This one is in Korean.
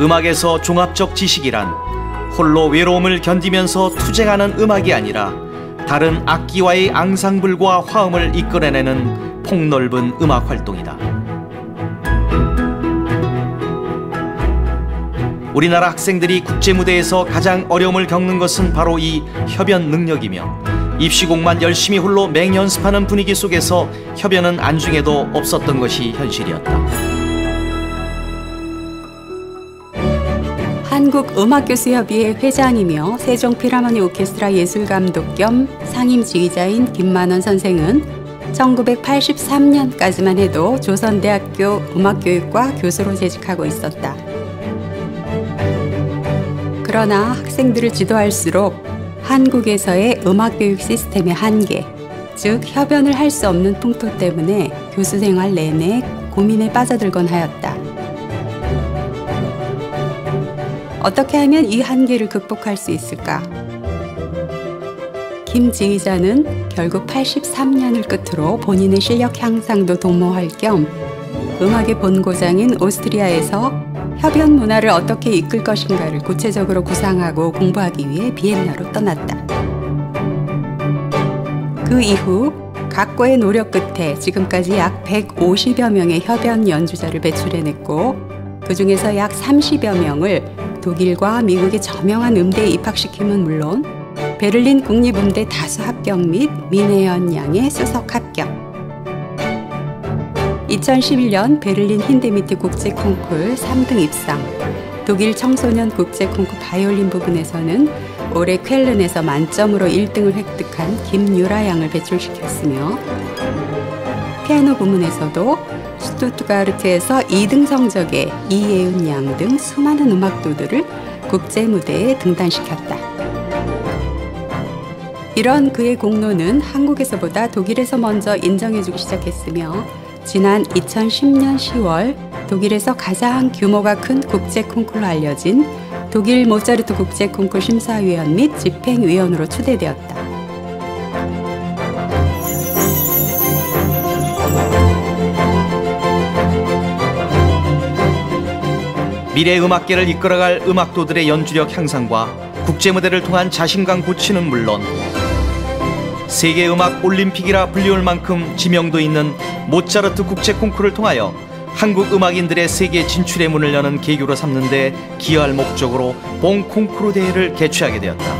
음악에서 종합적 지식이란 홀로 외로움을 견디면서 투쟁하는 음악이 아니라 다른 악기와의 앙상블과 화음을 이끌어내는 폭넓은 음악 활동이다. 우리나라 학생들이 국제 무대에서 가장 어려움을 겪는 것은 바로 이 협연 능력이며 입시곡만 열심히 홀로 맹연습하는 분위기 속에서 협연은 안중에도 없었던 것이 현실이었다. 한국음악교수협의회 회장이며 세종필하모니 오케스트라 예술감독 겸 상임지휘자인 김만원 선생은 1983년까지만 해도 조선대학교 음악교육과 교수로 재직하고 있었다. 그러나 학생들을 지도할수록 한국에서의 음악교육 시스템의 한계, 즉 협연을 할 수 없는 풍토 때문에 교수 생활 내내 고민에 빠져들곤 하였다. 어떻게 하면 이 한계를 극복할 수 있을까? 김 지휘자는 결국 83년을 끝으로 본인의 실력 향상도 도모할 겸 음악의 본고장인 오스트리아에서 협연 문화를 어떻게 이끌 것인가를 구체적으로 구상하고 공부하기 위해 비엔나로 떠났다. 그 이후 각고의 노력 끝에 지금까지 약 150여 명의 협연 연주자를 배출해냈고 그 중에서 약 30여 명을 독일과 미국의 저명한 음대에 입학시킴은 물론 베를린 국립음대 다수 합격 및 민혜연 양의 수석 합격. 2011년 베를린 힌데미트 국제 콩쿨 3등 입상. 독일 청소년 국제 콩쿨 바이올린 부분에서는 올해 쾰른에서 만점으로 1등을 획득한 김유라 양을 배출시켰으며 피아노 부문에서도 슈투트가르트에서 2등 성적의 이예은 양 등 수많은 음악도들을 국제 무대에 등단시켰다. 이런 그의 공로는 한국에서보다 독일에서 먼저 인정해주기 시작했으며 지난 2010년 10월 독일에서 가장 규모가 큰 국제 콩쿨로 알려진 독일 모차르트 국제 콩쿨 심사위원 및 집행위원으로 추대되었다. 미래 음악계를 이끌어갈 음악도들의 연주력 향상과 국제 무대를 통한 자신감 고치는 물론 세계 음악 올림픽이라 불리울 만큼 지명도 있는 모차르트 국제 콩쿠르를 통하여 한국 음악인들의 세계 진출의 문을 여는 계기로 삼는데 기여할 목적으로 본 콩쿠르 대회를 개최하게 되었다.